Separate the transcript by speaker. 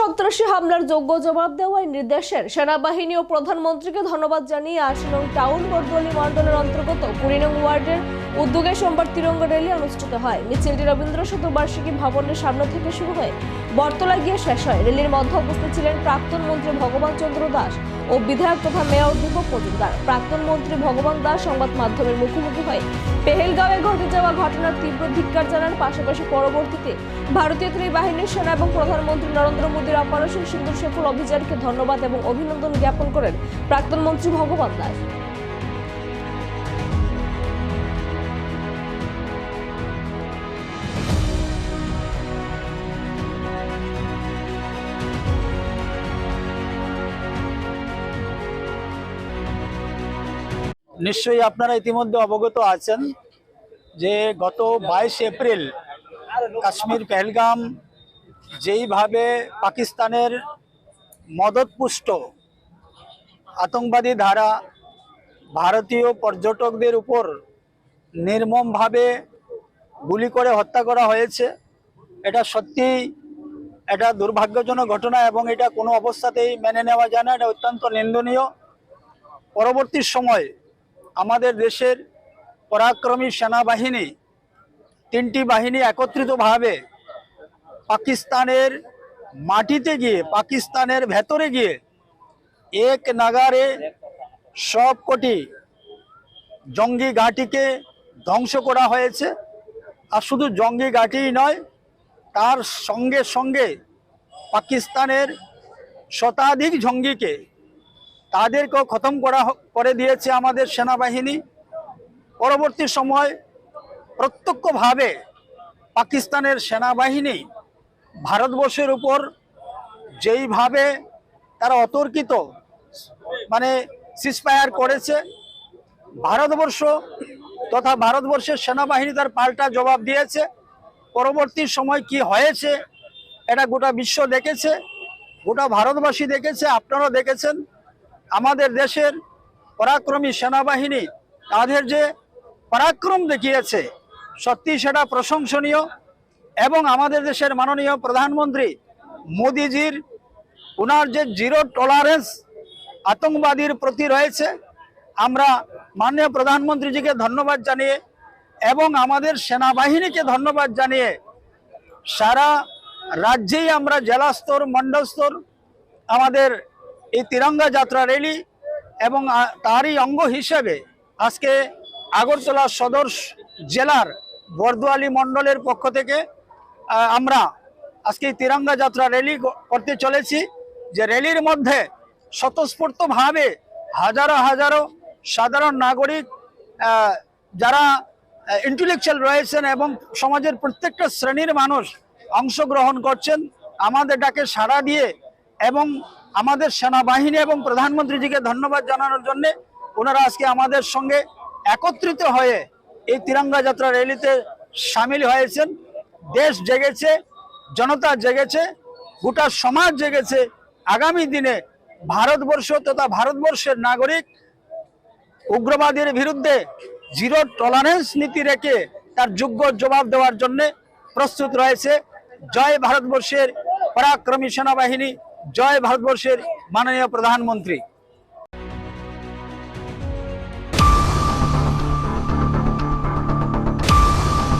Speaker 1: সন্ত্রাসী হামলার যোগ্য জবাব দেওয়ার নির্দেশের সেনাবাহিনী ও প্রধানমন্ত্রীকে ধন্যবাদ জানিয়ে আশি নং টাউন বরদলি মন্ডলের অন্তর্গত কুড়িনং ওয়ার্ডের উদ্যোগে সোমবার তিরঙ্গা র্যালি অনুষ্ঠিত হয়। মিছিলটি রবীন্দ্র শতবার্ষিকী ভবনের সামনে থেকে শুরু হয়ে বর্তলা গিয়ে শেষ হয়। র্যালির মধ্যে উপস্থিত ছিলেন প্রাক্তন মন্ত্রী ভগবান চন্দ্র দাস। ও বিধায়ক তথা মেয়র দীপক মজুমদার। প্রাক্তন মন্ত্রী ভগবান দাস সংবাদ মাধ্যমের মুখোমুখি হয় পেহেলগাঁওয়ে ঘটে যাওয়া ঘটনার তীব্র ধিক্কার জানান পাশাপাশি পরবর্তীতে ভারতীয় ত্রিবাহিনীর সেনা এবং প্রধানমন্ত্রী নরেন্দ্র মোদীর অপারেশন সুন্দর সফল অভিযানকে ধন্যবাদ এবং অভিনন্দন জ্ঞাপন করেন প্রাক্তন মন্ত্রী ভগবান দাস।
Speaker 2: নিশ্চয়ই আপনারা ইতিমধ্যে অবগত আছেন যে গত বাইশ এপ্রিল কাশ্মীর পেহেলগাম যেইভাবে পাকিস্তানের মদতপুষ্ট আতঙ্কবাদী ধারা ভারতীয় পর্যটকদের উপর নির্মমভাবে গুলি করে হত্যা করা হয়েছে, এটা সত্যি এটা দুর্ভাগ্যজনক ঘটনা এবং এটা কোনো অবস্থাতেই মেনে নেওয়া যায় না, এটা অত্যন্ত নিন্দনীয়। পরবর্তী সময় আমাদের দেশের পরাক্রমী সেনাবাহিনী তিনটি বাহিনী একত্রিতভাবে পাকিস্তানের মাটিতে গিয়ে, পাকিস্তানের ভেতরে গিয়ে এক নাগারে সব কোটি জঙ্গি ঘাঁটিকে ধ্বংস করা হয়েছে। আর শুধু জঙ্গি ঘাঁটিই নয়, তার সঙ্গে সঙ্গে পাকিস্তানের শতাধিক জঙ্গিকে তাদেরকেও খতম করা করে দিয়েছে আমাদের সেনাবাহিনী। পরবর্তী সময় প্রত্যক্ষভাবে পাকিস্তানের সেনাবাহিনী ভারতবর্ষের উপর যেইভাবে তারা অতর্কিত মানে সিসপায়ার করেছে, ভারতবর্ষ তথা ভারতবর্ষের সেনাবাহিনী তার পাল্টা জবাব দিয়েছে। পরবর্তী সময় কি হয়েছে, এটা গোটা বিশ্ব দেখেছে, গোটা ভারতবাসী দেখেছে, আপনারাও দেখেছেন। আমাদের দেশের পরাক্রমী সেনাবাহিনী তাদের যে পরাক্রম দেখিয়েছে সত্যি সেটা প্রশংসনীয় এবং আমাদের দেশের মাননীয় প্রধানমন্ত্রী মোদিজির ওনার যে জিরো টলারেন্স আতঙ্কবাদীর প্রতি রয়েছে, আমরা মাননীয় প্রধানমন্ত্রীজিকে ধন্যবাদ জানিয়ে এবং আমাদের সেনাবাহিনীকে ধন্যবাদ জানিয়ে সারা রাজ্যেই আমরা জেলা স্তর মণ্ডল স্তর আমাদের এই তিরঙ্গা যাত্রা র্যালি এবং তারই অঙ্গ হিসেবে আজকে আগরতলা সদর জেলার বরদুয়ালি মণ্ডলের পক্ষ থেকে আমরা আজকে এই তিরঙ্গা যাত্রা র্যালি করতে চলেছি। যে র্যালির মধ্যে স্বতঃস্ফূর্তভাবে হাজারো হাজারো সাধারণ নাগরিক যারা ইন্টেলেকচুয়াল রয়েছেন এবং সমাজের প্রত্যেকটা শ্রেণির মানুষ অংশগ্রহণ করছেন, আমাদের ডাকে সাড়া দিয়ে এবং আমাদের সেনাবাহিনী এবং প্রধানমন্ত্রীজিকে ধন্যবাদ জানানোর জন্য ওনারা আজকে আমাদের সঙ্গে একত্রিত হয়ে এই তিরঙ্গা যাত্রা র্যালিতে সামিল হয়েছেন। দেশ জেগেছে, জনতা জেগেছে, গোটা সমাজ জেগেছে। আগামী দিনে ভারতবর্ষ তথা ভারতবর্ষের নাগরিক উগ্রবাদের বিরুদ্ধে জিরো টলারেন্স নীতি রেখে তার যোগ্য জবাব দেওয়ার জন্য প্রস্তুত রয়েছে। জয় ভারতবর্ষের পরাক্রমী সেনাবাহিনী জয় ভারতবর্ষের মাননীয় প্রধানমন্ত্রী।